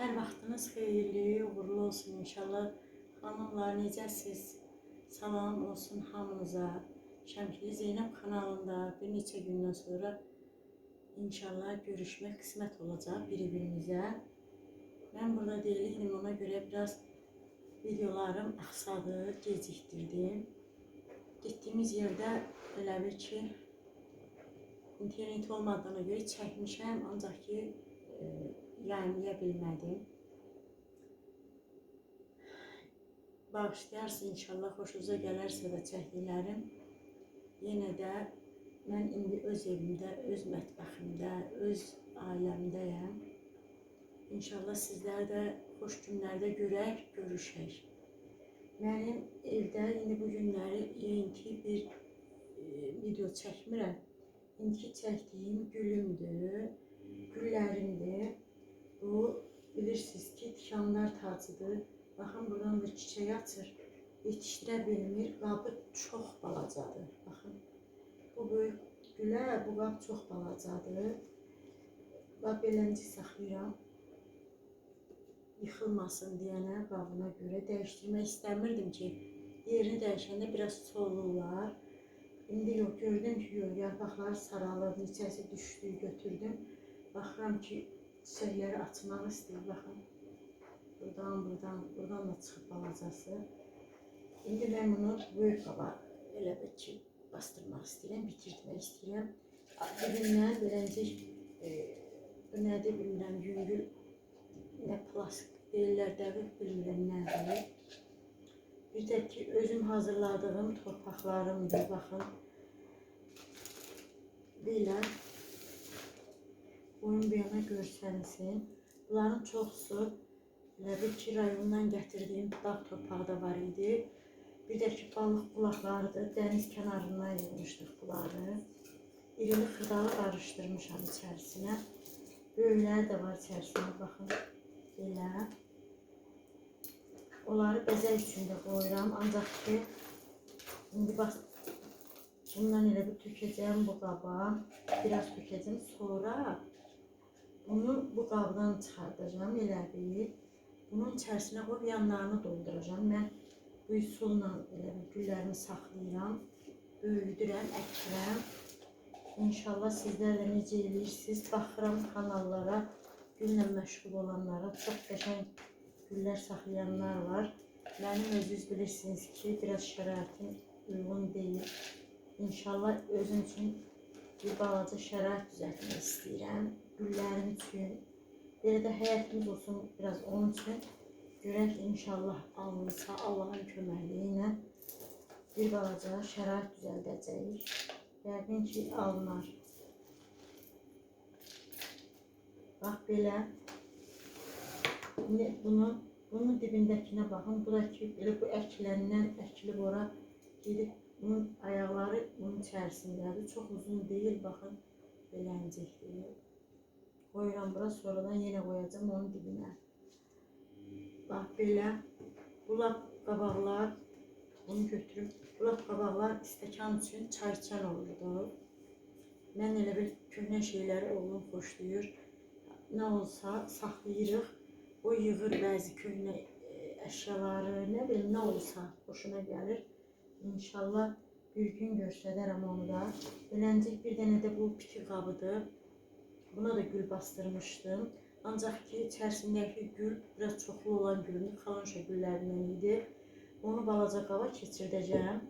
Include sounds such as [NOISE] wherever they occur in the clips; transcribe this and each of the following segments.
Hər vaxtınız xeyirli, uğurlu olsun inşallah. Xanımlar necəsiz? Salam olsun hamınıza. Şəmkili Zeynəb kanalında bir neçə gündən sonra inşallah görüşmək qismət olacaq bir-birimizə. Mən burada değilim, ona görə biraz videolarım axsadı, gecikdirdim. Getdiyimiz yerdə elə bil ki, internet olmadığına görə çəkmişəm, ancaq ki, e, yayınlaya bilmədim. Bağışlayarsın inşallah xoşunuza gələrsə də çəkdiklərim. Yenə də mən indi öz evimdə, öz mətbəximdə, öz ailəmdəyəm. İnşallah sizlər də xoş günlərdə görək, görüşək. Mənim evdə indi bu günləri yeyinti bir e, video çəkmirəm. İndiki çəkdiyim gülümdür, tacıdır. Baxın buradan da çiçək açır. Yetişdirə bilmir, qabı çox balacadır. Baxın. Bu böyük gülə, bu qab çox balacadır. Və beləncə saxlayıram. Yıxılmasın deyənə qabına görə dəyişdirmək istəmirdim ki, yerini dəyişəndə biraz solurlar. İndi yox, gördüm ki, yox, yarpaqları saralır, neçəsi düşdü, götürdüm. Baxıram ki, çiçəkləri açmaq istəyir, baxın. Buradan, buradan, buradan da çıxıb balacası. İndi mən bunu böyük qaba elə bir ki, bastırmaq istəyirəm, bitirtmək istəyirəm. Dibindən beləncik, e, nədir bilmirəm, yüngül, nə plastik deyirlər, dəqiq bilmirəm nədir. Bir də ki, özüm hazırladığım torpaqlarımdır, baxın. Belə boyun bir yana görsənsin. Bunların çoxusu ki, rayondan gətirdiyim dağ torpağı da var idi. Bir də ki, balıq qulaqlarıdır. Dəniz kənarından yığmışdıq bunları. İrili xırdalı qarışdırmışam içərisinə. Böyükləri də var içərisinə, baxın. Belə. Onları bəzək üçün də qoyuram. Ancaq ki, indi bax, bundan elə bir tökəcəm bu qaba. Biraz tökəcəm. Sonra bunu bu qabdan çıxardacağım elə bir. Bunun içərisinə qoyub yanlarını dolduracağım. Mən bu üsulla elə bir güllərimi saxlayıram. Böyüdürəm, əkirəm. İnşallah sizlər də necə eləyirsiniz? Baxıram kanallara, güllə məşğul olanlara çox qəşəng güllər saxlayanlar var. Mənim özünüz bilirsiniz ki, biraz şəraitim uyğun deyil. İnşallah özüm üçün bir balaca şərait düzəltmək istəyirəm. Güllərim üçün. Belə də həyatımız olsun biraz onun üçün. Görək inşallah alınsa Allahın köməkliyi bir balaca şərait düzəldəcəyik. Yəqin ki, alınar. Bax belə. İndi bunu, bunun dibindəkinə baxın. Bu da ki, belə bu əkiləndən əkilib ora gedib. Bunun ayaqları bunun içərisindədir. Çox uzun deyil, baxın. Beləncikdir. Qoyuram bura, sonradan yenə qoyacağım onun dibinə. Bax belə. Bu lap qabaqlar bunu götürüb. Bu lap qabaqlar stəkan üçün çay içən olurdu. Mən elə bir köhnə şeyləri oğlum xoşlayır. Nə olsa saxlayırıq. O yığır bəzi köhnə e, əşyaları, nə bilim nə olsa xoşuna gəlir. İnşallah bir gün göstərərəm onu da. Beləncik bir dənə də bu piki qabıdır. Buna da gül bastırmışdım. Ancaq ki, içərisindəki gül biraz çoxlu olan gülün kalonşa güllərindən idi. Onu balaca qaba keçirdəcəm.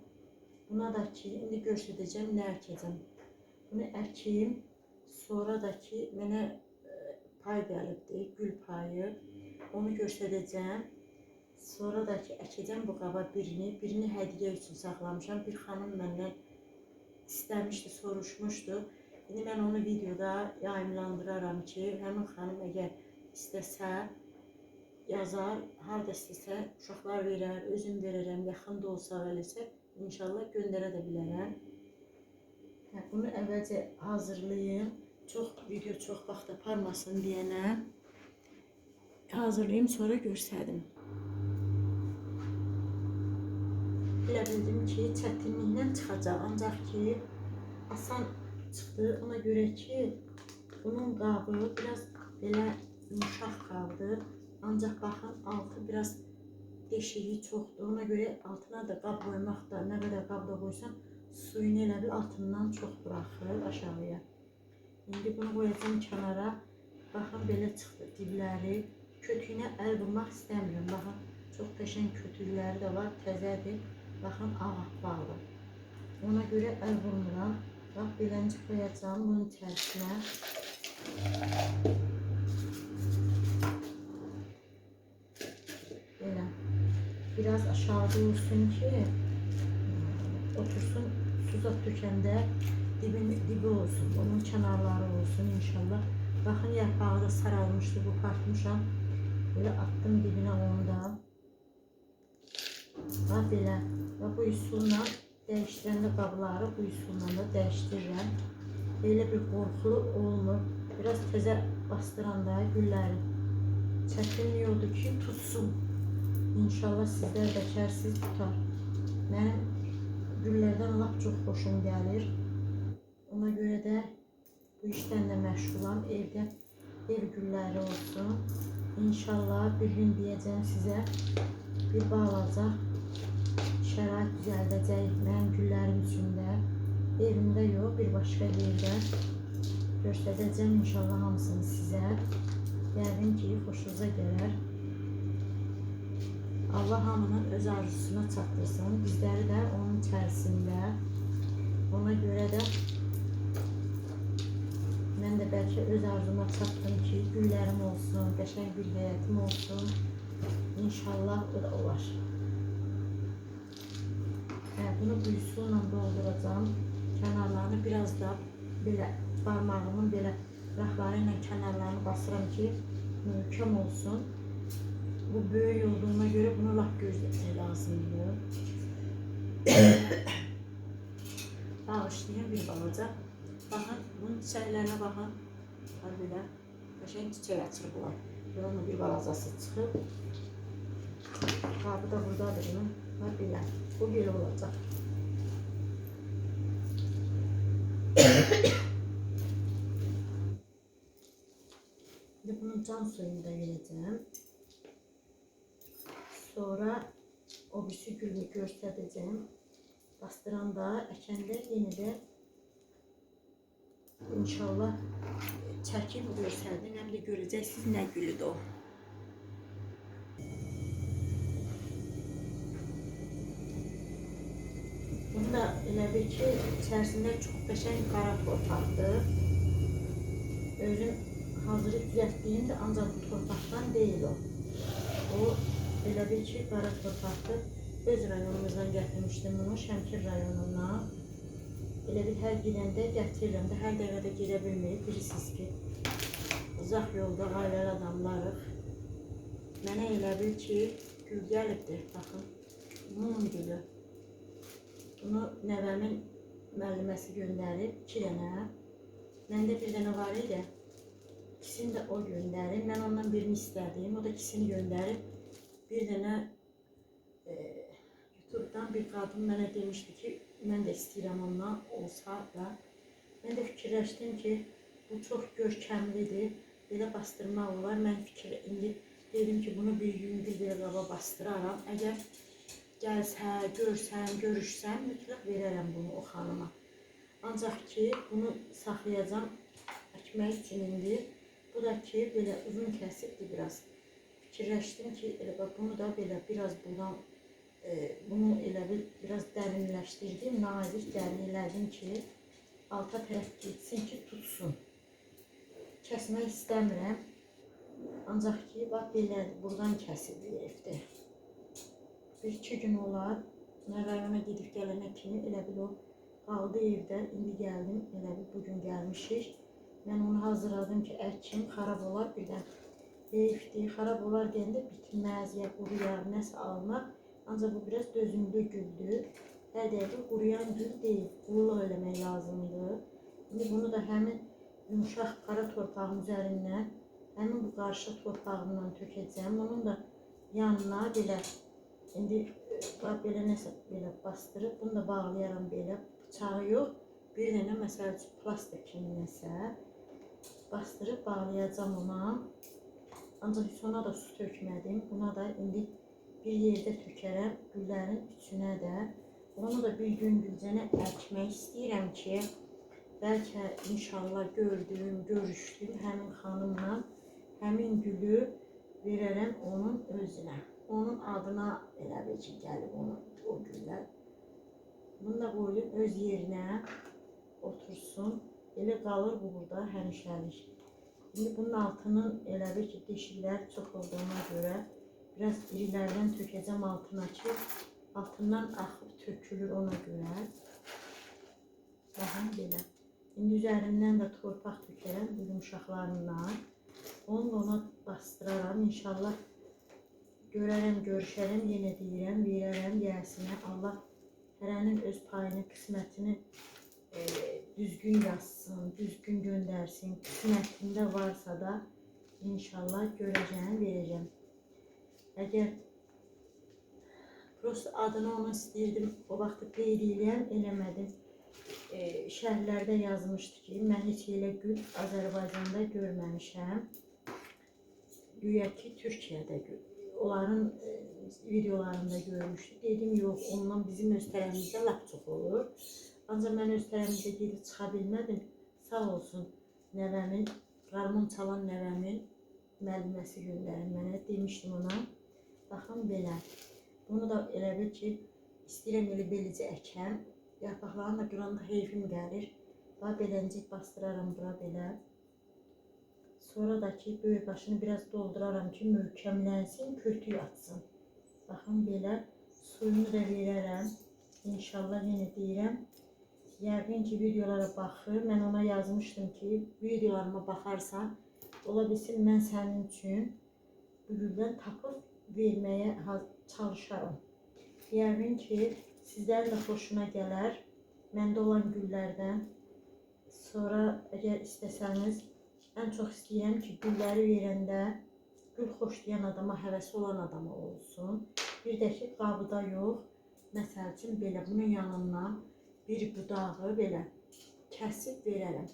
Buna da ki, indi göstərəcəm nə əkəcəm. Bunu əkeyim. Sonra da ki, mənə e, pay gəlibdi, gül payı. Onu göstərəcəm. Sonra da ki, əkəcəm bu qaba birini. Birini hədiyyə üçün saxlamışam. Bir xanım məndən istəmişdi, soruşmuşdu. İndi mən onu videoda yayımlandıraram ki, həmin xanım əgər istəsə, yazar, harda istəsə uşaqlar verər, özüm verərəm, yaxın da olsa eləsə, inşallah göndərə də bilərəm. Hə, bunu əvvəlcə hazırlayım. Çox video çox vaxt aparmasın deyənə hazırlayım, sonra göstərim. Elə bildim ki, çətinliklə çıxacaq, ancaq ki, asan çıxdı. Ona görə ki, bunun qabı biraz belə yumuşaq qaldı. Ancaq baxın altı biraz deşiyi çoxdur. Ona görə altına da qab qoymaq da nə qədər qabda qoysan suyunu elə bil altından çox buraxır aşağıya. İndi bunu qoyacağım kənara. Baxın belə çıxdı dibləri. Kötüyünə əl vurmaq istəmirəm. Baxın çox qəşəng kötükləri də var, təzədir. Baxın ağappaqdır. Ona görə əl vurmuram. Bax beləcə qoyacağım bunun içərisinə. Belə. Biraz aşağıda olsun ki otursun suza tökəndə dibin dibi olsun. Onun kənarları olsun inşallah. Baxın yarpağı da saralmışdı bu partmışam. Böyle attım dibine onu da. Bax belə. Və bu üsulla dəyişdirəndə qabları üsulla da dəyişdirirəm. Belə bir qorxulu olmur. Biraz təzə bastıranda gülləri çətinlik odur ki tutsun. İnşallah sizlər də kərsiz tutar. Mənim güllərdən lap çox xoşum gəlir. Ona görə də bu işdən də məşğulam. Evdə ev gülləri olsun. İnşallah bir gün deyəcəm sizə bir balaca şərait düzəldəcək mənim güllərim üçün də. Evimdə yox, bir başqa yerdə göstərəcəm inşallah hamısını sizə. Yəqin ki, xoşunuza gələr. Allah hamının öz arzusuna çatdırsın. Bizləri də onun içərisində. Ona görə də mən də bəlkə öz arzuma çatdım ki, güllərim olsun, qəşəng bir həyətim olsun. İnşallah o da olar. Hə, bunu bu dolduracağım. Kənarlarını biraz da belə barmağımın belə rəxları ilə kənarlarını basıram ki, möhkəm olsun. Bu böyük olduğuna göre bunu laf gözləmək lazımdır. [COUGHS] Bağışlayın bir balaca. Baxın, bunun çiçəklərinə baxın. Var belə. Qəşəng çiçək açır bunlar. Bunun bir balacası çıxıb. Qabı da buradadır bunun. Var belə. Bu belə olacaq. İndi bunun can suyunu da verəcəm. Sonra o birisi gülünü göstərəcəm. Bastıranda, əkəndə yenə də inşallah çəkib göstərdim. Həm də görəcəksiniz nə gülüdür o. Bunu da elə bil ki, içərisində çox qəşəng qara torpaqdır. Özüm hazırı düzəltdiyim də ancaq bu torpaqdan deyil o. O elə bil ki, qara torpaqdır. Öz rayonumuzdan gətirmişdim bunu, Şəmkir rayonundan. Elə bil hər gedəndə gətirirəm də, hər dəfə də gedə bilməyib. Bilirsiniz ki, uzaq yolda ailəli adamlarıq. Mənə elə bil ki, gül gəlibdir, baxın. Mum gülü. Bunu nəvəmin müəlliməsi göndərib, iki dənə. Məndə bir dənə var idi. İkisini də o göndərib. Mən ondan birini istədim. O da ikisini göndərib. Bir dənə e, YouTube-dan bir qadın mənə demişdi ki, mən də istəyirəm ondan olsa da. Mən də fikirləşdim ki, bu çox görkəmlidir. Belə bastırmaq olar. Mən fikir indi dedim ki, bunu bir yüngül bir qaba bastıraram. Əgər gəlsə, görsəm, görüşsəm, mütləq verərəm bunu o xanıma. Ancaq ki, bunu saxlayacağam əkmək üçün. Bu da ki, belə uzun kəsibdir biraz. Fikirləşdim ki, elə bunu da belə biraz buradan e, bunu elə bil biraz dərinləşdirdim, nazik dərin elədim ki, alta tərəf getsin ki, tutsun. Kəsmək istəmirəm. Ancaq ki, bax belədir, buradan kəsilir evdə. Bir iki gün olar, rayona gedib gələnə kimi elə bil o qaldı evdə. İndi gəldim, elə bil bugün gəlmişik. Mən onu hazırladım ki, əkim xarab olar birdən. Heyfdir, xarab olar deyəndə bitməz, ya quruyar, nəsə almaq. Ancaq bu biraz dözümlü güldür. Hər dəqiqə quruyan gül deyil, qulluq eləmək lazımdır. İndi bunu da həmin yumuşaq qara torpağın üzərindən, həmin bu qarşı torpağımdan tökəcəm. Onun da yanına belə İndi e, bax belə nəsə belə bastırıb, bunu da bağlayaram belə. Bıçağı yox, bir dənə məsəl üçün plastik kimi nəsə bastırıb bağlayacağam ona. Ancaq heç ona da su tökmədim. Buna da indi bir yerdə tökərəm. Güllərin içinə də. Onu da bir gün gülcənə əkmək istəyirəm ki, bəlkə inşallah gördüm, görüşdüm həmin xanımla. Həmin gülü verərəm onun özünə. Onun adına ki, gəlib onun o güllər. Bunu da qoyum öz yerinə otursun. Elə qalır bu burada həmişəlik. İndi bunun altının elə bil ki, deşiklər olduğuna görə biraz irilərdən tökəcəm altına ki, altından axıb tökülür ona görə. Baxın belə. İndi üzərindən də torpaq tökərəm bu yumşaqlarından. Onu ona bastıraram. İnşallah görərəm, görüşərəm, yenə deyirəm, verərəm gəlsinə. Allah hərənin öz payını, qismətini e, düzgün yazsın, düzgün göndərsin. Qismətində varsa da inşallah görəcəm, verəcəm. Əgər prosta adını onu istəyirdim, o vaxt qeyd eləyəm, eləmədim. E, şərhlərdə yazmışdı ki, mən heç elə gül Azərbaycanda görməmişəm. Güya ki, Türkiyədə gör. Onların e, videolarında görmüşdüm. Dedim, yox, ondan bizim öz tərəfimizdə lap çox olur. Ancaq mən öz tərəfimizdə gedib çıxa bilmədim. Sağ olsun nəvəmin, qarmon çalan nəvəmin müəlliməsi göndərin mənə. Demişdim ona. Baxın belə. Bunu da elə bil ki, istəyirəm elə belicə əkəm. Yarpaqlarını da qıranda heyfim gəlir. Daha beləncik bastıraram bura belə. Sonra da ki, böyük başını biraz dolduraram ki, möhkəmlənsin, kötü yatsın. Baxın belə, suyunu da verərəm. İnşallah yenə deyirəm. Yəqin ki, videolara baxır. Mən ona yazmışdım ki, videolarıma baxarsan, ola bilsin mən sənin üçün bu güldən tapıb verməyə çalışaram. Yəqin ki, sizlərin də xoşuna gələr. Məndə olan güllərdən. Sonra əgər istəsəniz, ən çox istəyirəm ki, gülləri verəndə gül xoşlayan adama, həvəsi olan adama olsun. Bir də ki, qabıda yox. Məsəl üçün belə bunun yanından bir budağı belə kəsib verərəm.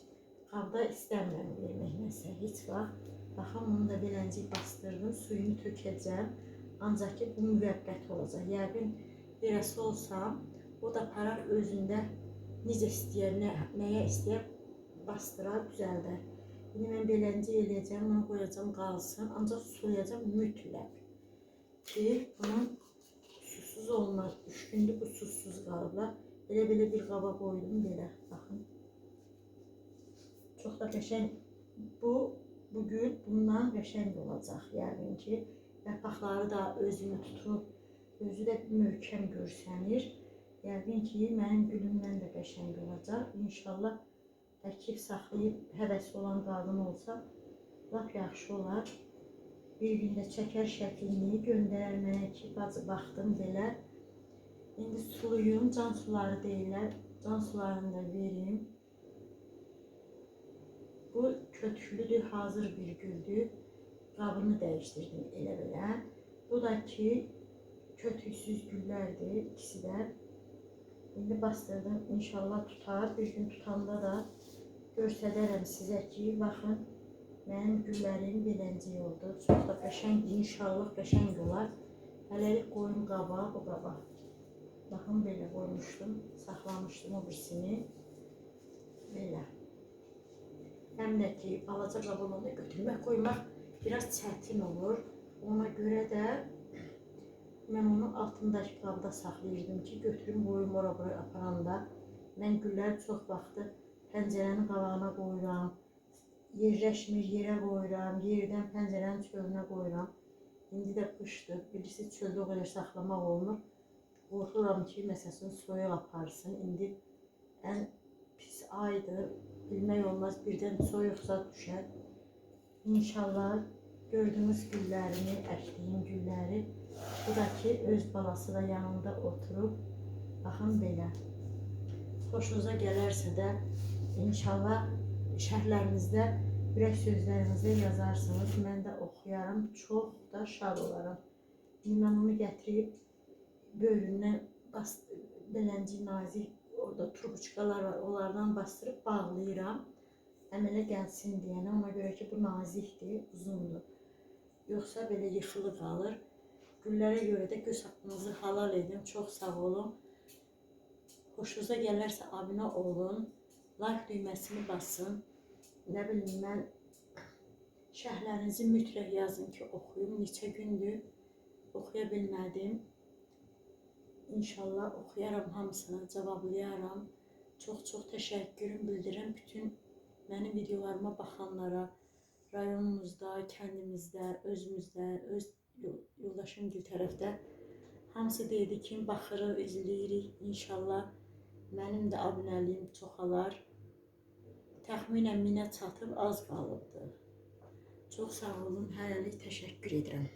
Qabda istəmirəm vermək nəsə heç vaxt. Baxın bunu da beləncik bastırdım, suyunu tökəcəm. Ancaq ki, bu müvəqqəti olacaq. Yəqin verəsi olsam, o da parar özündə necə istəyər, nə, nəyə istəyər bastırar, düzəldər. Mən beləncə eləyəcəm, bunu qoyacam qalsın, ancaq sulayacam mütləq ki, bunun susuz olmaz. Üç gündür bu susuz qalıblar. Elə belə bir qaba qoydum belə, baxın. Çox da qəşəng bu bu gül bundan qəşəng olacaq yəqin ki. Yarpaqları da özünü tutub, özü də möhkəm görsənir. Yəqin ki, mənim gülümdən də qəşəng olacaq. İnşallah əkib saxlayıb həvəsi olan qadın olsa, lap yaxşı olar. Bir gündə çəkər şəklini göndərər mənə ki, bacı baxdım belə. İndi suluyum, can suları deyirlər. Can sularını da verim. Bu kötüklüdür, hazır bir güldür. Qabını dəyişdirdim elə belə. Bu da ki, kötüksüz güllərdir ikisi də. İndi bastırdım, inşallah tutar. Bir gün tutanda da göstərərəm sizə ki, baxın, mənim güllərim beləncə oldu. Çox da qəşəng, inşallah qəşəng olar. Hələlik qoyum qaba, bu qaba. Baxın, belə qoymuşdum, saxlamışdım o birisini. Belə. Həm də ki, balaca qabıma da götürmək, qoymaq biraz çətin olur. Ona görə də mən onu altındakı qabda saxlayırdım ki, götürüm qoyum ora bura aparanda. Mən gülləri çox vaxtı pəncərənin qabağına qoyuram. Yerləşmir yerə qoyuram, yerdən pəncərənin çölünə qoyuram. İndi də qışdır, birisi çöldə o qədər saxlamaq olmur. Qorxuram ki, məsələn, soyuq aparsın. İndi ən pis aydır, bilmək olmaz, birdən soyuqsa düşər. İnşallah gördüyünüz güllərimi, əkdiyim gülləri, bu da ki, öz balası da yanında oturub, baxın belə. Xoşunuza gələrsə də inşallah şərhlərinizdə ürək sözlərinizdə yazarsınız. Mən də oxuyaram, çox da şad olaram. Mən onu gətirib böyründən belənci nazik orada trubçkalar var, onlardan bastırıb bağlayıram. Əmələ gəlsin deyənə, ona görə ki, bu nazikdir, uzundur. Yoxsa belə yıxılı qalır. Güllərə görə də göz haqqınızı halal edin. Çox sağ olun. Xoşunuza gələrsə abunə olun. Like düyməsini basın. Nə bilim mən şərhlərinizi mütləq yazın ki, oxuyum. Neçə gündür oxuya bilmədim. İnşallah oxuyaram hamısını, cavablayaram. Çox-çox təşəkkürüm bildirirəm bütün mənim videolarıma baxanlara, rayonumuzda, kəndimizdə, özümüzdə, öz yol- yoldaşım gil tərəfdə hamısı dedi ki, baxırıq, izləyirik. İnşallah mənim də abunəliyim çoxalar. Təxminən minə çatıb az qalıbdı. Çox sağ olun, hələlik təşəkkür edirəm.